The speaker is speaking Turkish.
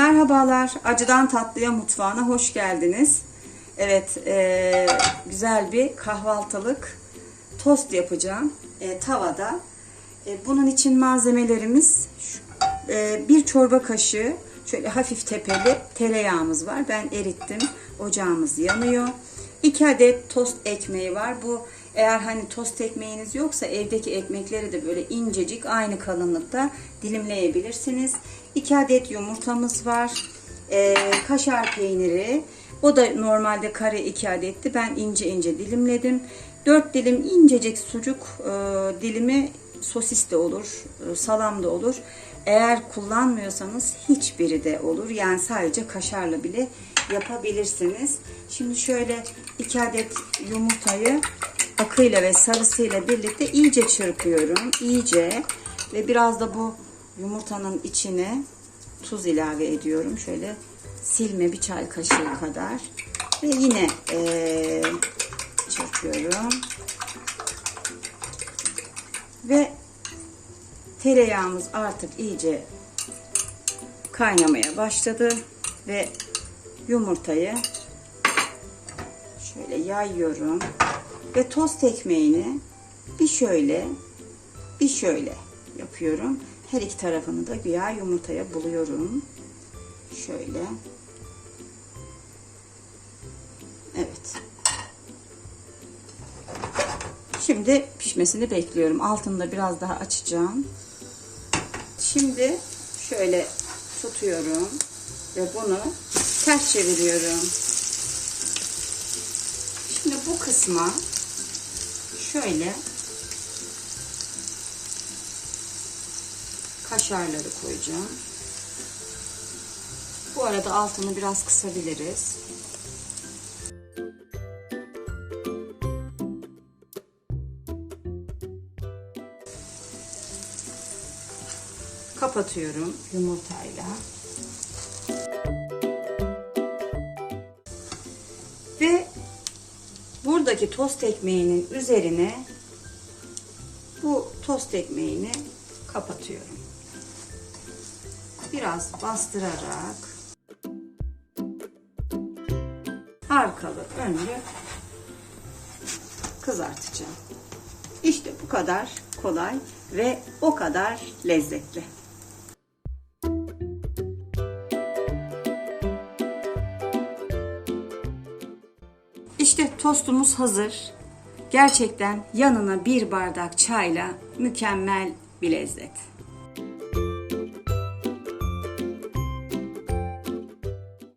Merhabalar, Acıdan Tatlıya Mutfağına hoş geldiniz. Evet, e, güzel bir kahvaltılık tost yapacağım e, tavada. E, bunun için malzemelerimiz e, bir çorba kaşığı şöyle hafif tepeli tereyağımız var. Ben erittim, ocağımız yanıyor. 2 adet tost ekmeği var. Bu eğer hani tost ekmeğiniz yoksa evdeki ekmekleri de böyle incecik aynı kalınlıkta dilimleyebilirsiniz. 2 adet yumurtamız var. Ee, kaşar peyniri. O da normalde kare 2 adetti. Ben ince ince dilimledim. 4 dilim incecik sucuk e, dilimi sosis de olur, e, salam da olur. Eğer kullanmıyorsanız hiçbiri de olur. Yani sadece kaşarla bile yapabilirsiniz. Şimdi şöyle 2 adet yumurtayı akıyla ve sarısıyla birlikte iyice çırpıyorum. İyice ve biraz da bu yumurtanın içine tuz ilave ediyorum. Şöyle silme bir çay kaşığı kadar. Ve yine eee, çırpıyorum. Ve tereyağımız artık iyice kaynamaya başladı. Ve yumurtayı şöyle yayıyorum. Ve tost ekmeğini bir şöyle bir şöyle yapıyorum. Her iki tarafını da güya yumurtaya buluyorum. Şöyle. Şimdi pişmesini bekliyorum. Altını da biraz daha açacağım. Şimdi şöyle tutuyorum ve bunu ters çeviriyorum. Şimdi bu kısma şöyle kaşarları koyacağım. Bu arada altını biraz kısabiliriz. Kapatıyorum yumurtayla. Ve buradaki tost ekmeğinin üzerine bu tost ekmeğini kapatıyorum. Biraz bastırarak arkalı önlü kızartacağım. İşte bu kadar kolay ve o kadar lezzetli. İşte tostumuz hazır. Gerçekten yanına bir bardak çayla mükemmel bir lezzet.